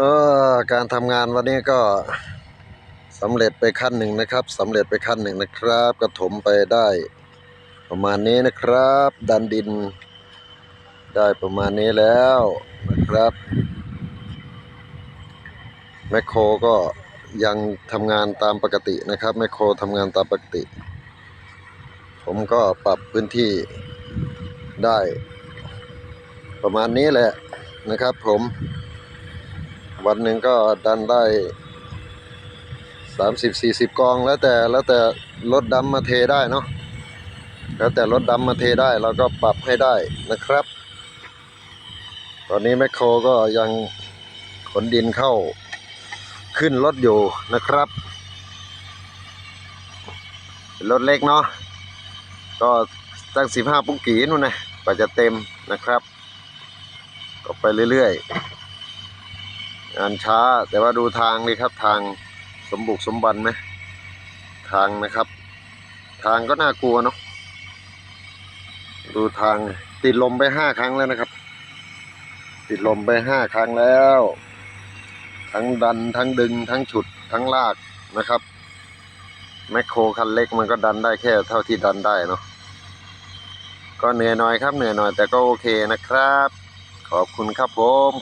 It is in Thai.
ออการทำงานวันนี้ก็สำเร็จไปขั้นหนึ่งนะครับสำเร็จไปขั้นหนึ่งนะครับ กระถมไปได้ประมาณนี้นะครับ ดันดินได้ประมาณนี้แล้วนะครับแมคโครก็ยังทำงานตามปกตินะครับแมคโครทำงานตามปกติ ผมก็ปรับพื้นที่ได้ ประมาณนี้แหละนะครับผม วันหนึ่งก็ดันได้สามสิบสี่สิบกองแล้วแต่แล้วแต่รถดำมาเทได้เนาะแล้วแต่รถดำมาเทได้เราก็ปรับให้ได้นะครับ ตอนนี้แมคโครก็ยังขนดินเข้าขึ้นรถอยู่นะครับรถเล็กเนาะก็ตั้งสิบห้าปุ้งกีนู่นนะกว่าจะเต็มนะครับ ก็ไปเรื่อยๆ งานช้าแต่ว่าดูทางนี่ครับทางสมบุกสมบันไหมทางนะครับ ทางก็น่ากลัวเนาะดูทางติดลมไปห้าครั้งแล้วนะครับ ติดลมไปห้าครั้งแล้ว ทั้งดันทั้งดึงทั้งฉุดทั้งลากนะครับแมคโครคันเล็กมันก็ดันได้แค่เท่าที่ดันได้เนาะก็เหนื่อยหน่อยครับเหนื่อยหน่อยแต่ก็โอเคนะครับ ขอบคุณครับผม